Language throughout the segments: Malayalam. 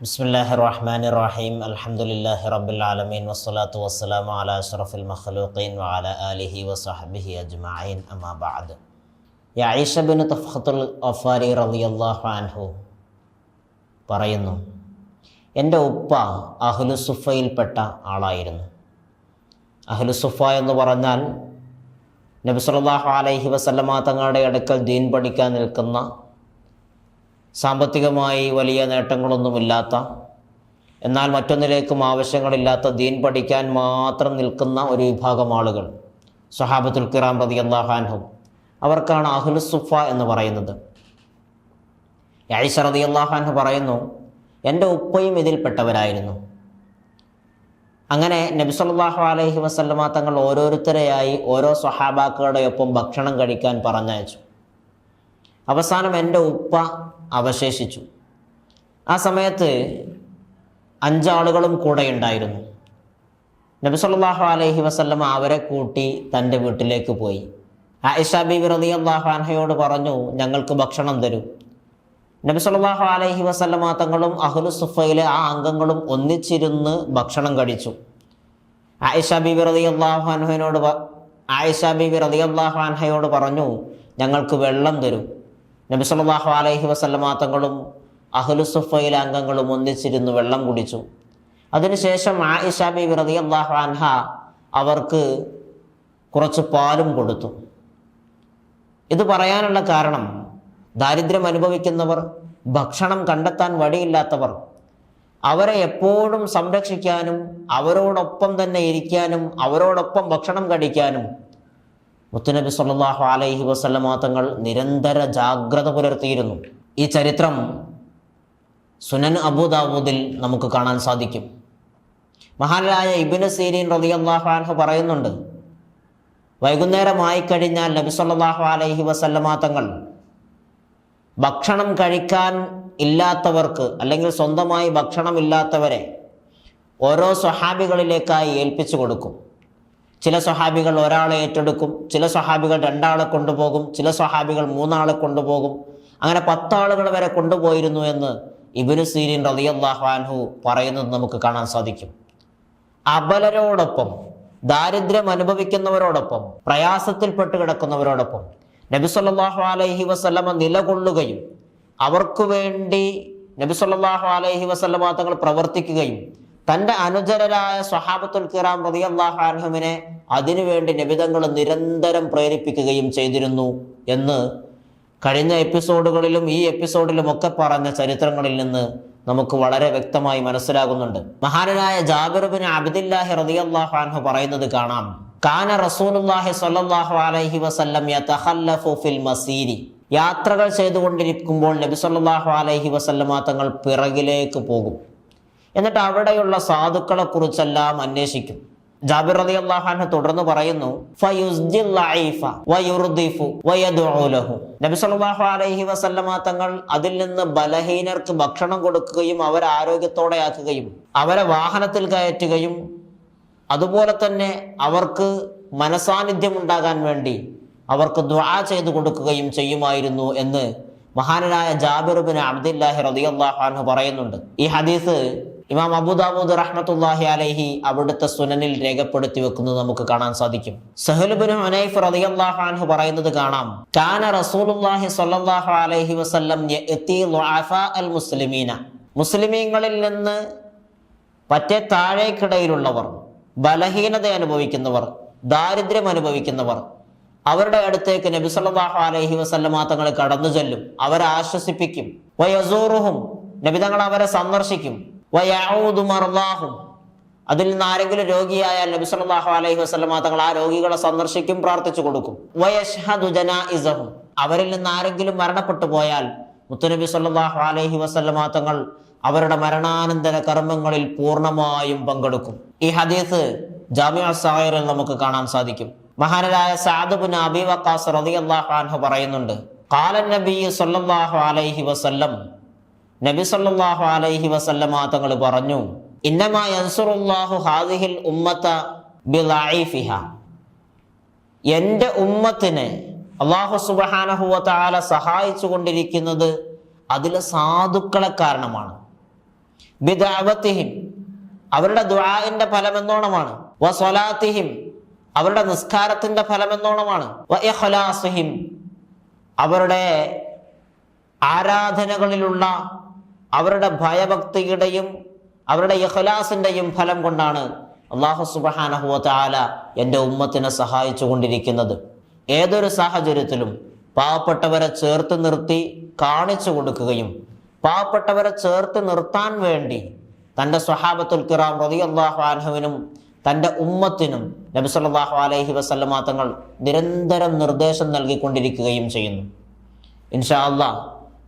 ബിസ്മില്ലാഹി റഹ്മാൻ റഹീം അലഹമുല്ലാഹി റബ്ബുൽ ആലമീൻ. വസ്സലാത്തു വസ്സലാം അല അഷ്റഫുൽ മഖ്ലൂഖീൻ വഅല ആലിഹി വസഹബിഹി അജ്മാഇൻ അമാ ബഅദ്. യായിഷ ബിനു തഫ്ഖത്തുൽ അഫാരി റളിയല്ലാഹു അൻഹു പറയുന്നു എന്റെ ഉപ്പ അഹ്ലു സുഫയിൽപ്പെട്ട ആളായിരുന്നു. അഹ്ലു സുഫ എന്ന് പറഞ്ഞാൽ നബി സല്ലല്ലാഹു അലൈഹി വസല്ലമ തങ്ങളുടെ അടുക്കൽ ദീൻ പഠിക്കാൻ നിൽക്കുന്ന സാമ്പത്തികമായി വലിയ നേട്ടങ്ങളൊന്നുമില്ലാത്ത എന്നാൽ മറ്റൊന്നിലേക്കും ആവശ്യങ്ങളില്ലാത്ത ദീൻ പഠിക്കാൻ മാത്രം നിൽക്കുന്ന ഒരു വിഭാഗം ആളുകൾ സഹാബത്തുൽ കിറാം റതി അള്ളാഹാൻഹും അവർക്കാണ് അഹുൽസുഫ എന്ന് പറയുന്നത്. യായിഷ റതി അള്ളാഹാൻഹു പറയുന്നു എന്റെ ഉപ്പയും ഇതിൽപ്പെട്ടവരായിരുന്നു. അങ്ങനെ നബി സല്ലല്ലാഹു അലൈഹി വസല്ലമ തങ്ങൾ ഓരോരുത്തരെയായി ഓരോ സ്വഹാബാക്കളുടെ ഒപ്പം ഭക്ഷണം കഴിക്കാൻ പറഞ്ഞയച്ചു. അവസാനം എന്റെ ഉപ്പ അവശേഷിച്ചു. ആ സമയത്ത് അഞ്ചാളുകളും കൂടെ ഉണ്ടായിരുന്നു. നബി സല്ലല്ലാഹു അലൈഹി അവരെ കൂട്ടി തന്റെ വീട്ടിലേക്ക് പോയി. ആയിഷ ബീബി റളിയല്ലാഹു അൻഹയോട് പറഞ്ഞു ഞങ്ങൾക്ക് ഭക്ഷണം തരൂ. നബി സല്ലല്ലാഹു അലൈഹി വസല്ലമ തങ്ങളും അഹ്ലു സുഫയിലെ ആ അംഗങ്ങളും ഒന്നിച്ചിരുന്ന് ഭക്ഷണം കഴിച്ചു. ആയിഷ ബീബി റളിയല്ലാഹു അൻഹയോട് ആയിഷ ബീബി റളിയല്ലാഹു അൻഹയോട് പറഞ്ഞു ഞങ്ങൾക്ക് വെള്ളം തരൂ. നബി സല്ലല്ലാഹു അലൈഹി വസല്ലമ തങ്ങളും അഹ്ലു സുഫയിലെ അംഗങ്ങളും ഒന്നിച്ചിരുന്ന് വെള്ളം കുടിച്ചു. അതിനുശേഷം ആ ഇഷാബി വിറതി അള്ളാഹു അൻഹ അവർക്ക് കുറച്ച് പാലും കൊടുത്തു. ഇത് പറയാനുള്ള കാരണം ദാരിദ്ര്യം അനുഭവിക്കുന്നവർ ഭക്ഷണം കണ്ടെത്താൻ വഴിയില്ലാത്തവർ അവരെ എപ്പോഴും സംരക്ഷിക്കാനും അവരോടൊപ്പം തന്നെ ഇരിക്കാനും അവരോടൊപ്പം ഭക്ഷണം കഴിക്കാനും മുത്തുനബി സല്ലല്ലാഹു അലൈഹി വസല്ലമ തങ്ങൾ നിരന്തര ജാഗ്രത പുലർത്തിയിരുന്നു. ഈ ചരിത്രം സുനൻ അബുദാബൂദിൽ നമുക്ക് കാണാൻ സാധിക്കും. മഹാനായ ഇബിന് സീരീൻ റളിയല്ലാഹു അൻഹു പറയുന്നുണ്ട് വൈകുന്നേരമായി കഴിഞ്ഞാൽ നബി സല്ലാഹു അലൈഹി വസല്ലമ തങ്ങൾ ഭക്ഷണം കഴിക്കാൻ ഇല്ലാത്തവർക്ക് അല്ലെങ്കിൽ സ്വന്തമായി ഭക്ഷണം ഇല്ലാത്തവരെ ഓരോ സ്വഹാബികളിലേക്കായി ഏൽപ്പിച്ചു കൊടുക്കും. ചില സ്വഹാബികൾ ഒരാളെ ഏറ്റെടുക്കും ചില സ്വഹാബികൾ രണ്ടാളെ കൊണ്ടുപോകും ചില സ്വഹാബികൾ മൂന്നാളെ കൊണ്ടുപോകും. അങ്ങനെ പത്താളുകൾ വരെ കൊണ്ടുപോയിരുന്നു എന്ന് ഇബിനു സീരിൻ റളിയല്ലാഹു അൻഹു പറയുന്നത് നമുക്ക് കാണാൻ സാധിക്കും. അബലരോടൊപ്പം ദാരിദ്ര്യം അനുഭവിക്കുന്നവരോടൊപ്പം പ്രയാസത്തിൽപ്പെട്ട് കിടക്കുന്നവരോടൊപ്പം നബി സല്ലാഹു അലൈഹി വസ്ലമ നിലകൊള്ളുകയും അവർക്ക് വേണ്ടി നബി സല്ലാഹു അലൈഹി വസല്ലമ തങ്ങൾ പ്രവർത്തിക്കുകയും തന്റെ അനുചരരായ സ്വഹാബത്തുൽ കിറാം റളിയല്ലാഹു അൻഹുവിനെ അതിനുവേണ്ടി നബിതങ്ങൾ നിരന്തരം പ്രേരിപ്പിക്കുകയും ചെയ്തിരുന്നു എന്ന് കഴിഞ്ഞ എപ്പിസോഡുകളിലും ഈ എപ്പിസോഡിലും ഒക്കെ പറഞ്ഞ ചരിത്രങ്ങളിൽ നിന്ന് നമുക്ക് വളരെ വ്യക്തമായി മനസ്സിലാകുന്നുണ്ട്. മഹാനായ ജാബിർബിൻ അബ്ദില്ലാഹി റളിയല്ലാഹു അൻഹു പറയുന്നത് കാണാം. കാന റസൂലുല്ലാഹി സ്വല്ലല്ലാഹു അലൈഹി വസല്ലം യതഖല്ലഫു ഫിൽ മസീരി യാത്രകൾ ചെയ്തുകൊണ്ടിരിക്കുമ്പോൾ നബി സല്ലല്ലാഹു അലൈഹി വസല്ലമ തങ്ങൾ പിറകിലേക്ക് പോകും. എന്നിട്ട് അവിടെയുള്ള സാധുക്കളെ കുറിച്ചെല്ലാം അന്വേഷിക്കും. ജാബിർ റതി അള്ളാഹാന തുടർന്ന് പറയുന്നു നബി അലൈഹി വസല്ലമ തങ്ങൾ അതിൽ നിന്ന് ബലഹീനർക്ക് ഭക്ഷണം കൊടുക്കുകയും അവരെ ആരോഗ്യത്തോടെ ആക്കുകയും അവരെ വാഹനത്തിൽ കയറ്റുകയും അതുപോലെ തന്നെ അവർക്ക് മനസാന്നിധ്യം ഉണ്ടാകാൻ വേണ്ടി അവർക്ക് ദ്വാ ചെയ്തു കൊടുക്കുകയും ചെയ്യുമായിരുന്നു എന്ന് മഹാനായ ജാബിർബിൻ അബ്ദുല്ലാഹി റളിയല്ലാഹു അൻഹു പറയുന്നുണ്ട്. ഈ ഹദീസ് ഇമാം അബുദാബൂദ് റഹ്മത്തുല്ലാഹി അലഹി അവിടുത്തെ സുനനിൽ രേഖപ്പെടുത്തി വെക്കുന്നത് നമുക്ക് കാണാൻ സാധിക്കും. സഹലുബിൻ ഹുനൈഫ് റളിയല്ലാഹു അൻഹു പറയുന്നത് കാണാം. കാന റസൂലുള്ളാഹി സ്വല്ലല്ലാഹു അലൈഹി വസല്ലം ളുഅഫാ അൽ മുസ്ലിമീന. മുസ്ലിമീങ്ങളിൽ നിന്ന് പറ്റേ താഴേക്കിടയിലുള്ളവർ ബലഹീനത അനുഭവിക്കുന്നവർ ദാരിദ്ര്യം അനുഭവിക്കുന്നവർ അവരുടെ അടുത്തേക്ക് നബി സല്ലല്ലാഹു അലൈഹി വസല്ലമ തങ്ങൾ കടന്നു ചെല്ലും അവരെ ആശ്വസിപ്പിക്കും. വയസൂറുഹും. നബി തങ്ങൾ അവരെ സന്ദർശിക്കും. വയഊദു മർദാഹും. അതിൽ നിന്ന് ആരെങ്കിലും രോഗിയായാൽ നബി സല്ലല്ലാഹു അലൈഹി വസല്ലമ തങ്ങൾ ആ രോഗികളെ സന്ദർശിക്കും പ്രാർത്ഥിച്ചു കൊടുക്കും. വയഷ്ഹദു ഇസഹും അവരിൽ നിന്ന് ആരെങ്കിലും മരണപ്പെട്ടു പോയാൽ മുത്തുനബി സല്ലല്ലാഹു അലൈഹി വസല്ലമ തങ്ങൾ അവരുടെ മരണാനന്തര കർമ്മങ്ങളിൽ പൂർണമായും പങ്കെടുക്കും. ഈ ഹദീസ് ജാമിഅ സാഹിറിൽ നമുക്ക് കാണാൻ സാധിക്കും. മഹാനരായ സാദുബിൻ അബി വക്കാസ് റളിയല്ലാഹു അൻഹു പറയുന്നുണ്ട് കാലൻ നബി സല്ലല്ലാഹു അലൈഹി വസല്ലം നബി സല്ലാഹു അലൈഹി വസല്ലമ തങ്ങൾ പറഞ്ഞു ഇന്നമാ യൻസുറുല്ലാഹു ഹാദിഹിൽ ഉമ്മത്ത എന്റെ ഉമ്മത്തിനെ അള്ളാഹു സുബ്ഹാനഹു വ തആല സഹായിച്ചു കൊണ്ടിരിക്കുന്നത് അതിലെ സാധുക്കളെ കാരണമാണ്. അവരുടെ ദുആഇന്റെ ഫലമെന്നോണമാണ്. വസ്വലാത്തിഹിം അവരുടെ നിസ്കാരത്തിന്റെ ഫലമെന്നോണമാണ്. അവരുടെ ആരാധനകളിലുള്ള അവരുടെ ഭയഭക്തിയുടെയും അവരുടെ ഇഖ്ലാസിന്റെയും ഫലം കൊണ്ടാണ് അള്ളാഹു സുബഹാനഹുവ താല എന്റെ ഉമ്മത്തിനെ സഹായിച്ചു കൊണ്ടിരിക്കുന്നത് ഏതൊരു സാഹചര്യത്തിലും പാവപ്പെട്ടവരെ ചേർത്ത് നിർത്തി കാണിച്ചു കൊടുക്കുകയും പാവപ്പെട്ടവരെ ചേർത്ത് നിർത്താൻ വേണ്ടി തന്റെ സ്വഹാബത്തുൽ കിറാം റതി അള്ളാഹു അൻഹുവിനും തന്റെ ഉമ്മത്തിനും നബി സല്ലല്ലാഹു അലൈഹി വസല്ലമ തങ്ങൾ നിരന്തരം നിർദ്ദേശം നൽകിക്കൊണ്ടിരിക്കുകയും ചെയ്യുന്നു. ഇൻഷാ അള്ളാ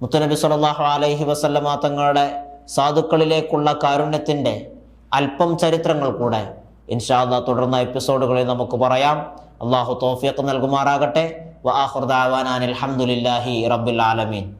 മുത്തുനബി സല്ലല്ലാഹു അലൈഹി വസല്ലമ തങ്ങളുടെ സാധുക്കളിലേക്കുള്ള കാരുണ്യത്തിന്റെ അല്പം ചരിത്രങ്ങൾ കൂടെ ഇൻഷാ അള്ളാ തുടർന്ന എപ്പിസോഡുകളിൽ നമുക്ക് പറയാം. അള്ളാഹു തോഫിയൊക്കെ നൽകുമാറാകട്ടെ. വ അലഹമുല്ലാഹി അനിൽ റബ്ബിൽ ആലമീൻ.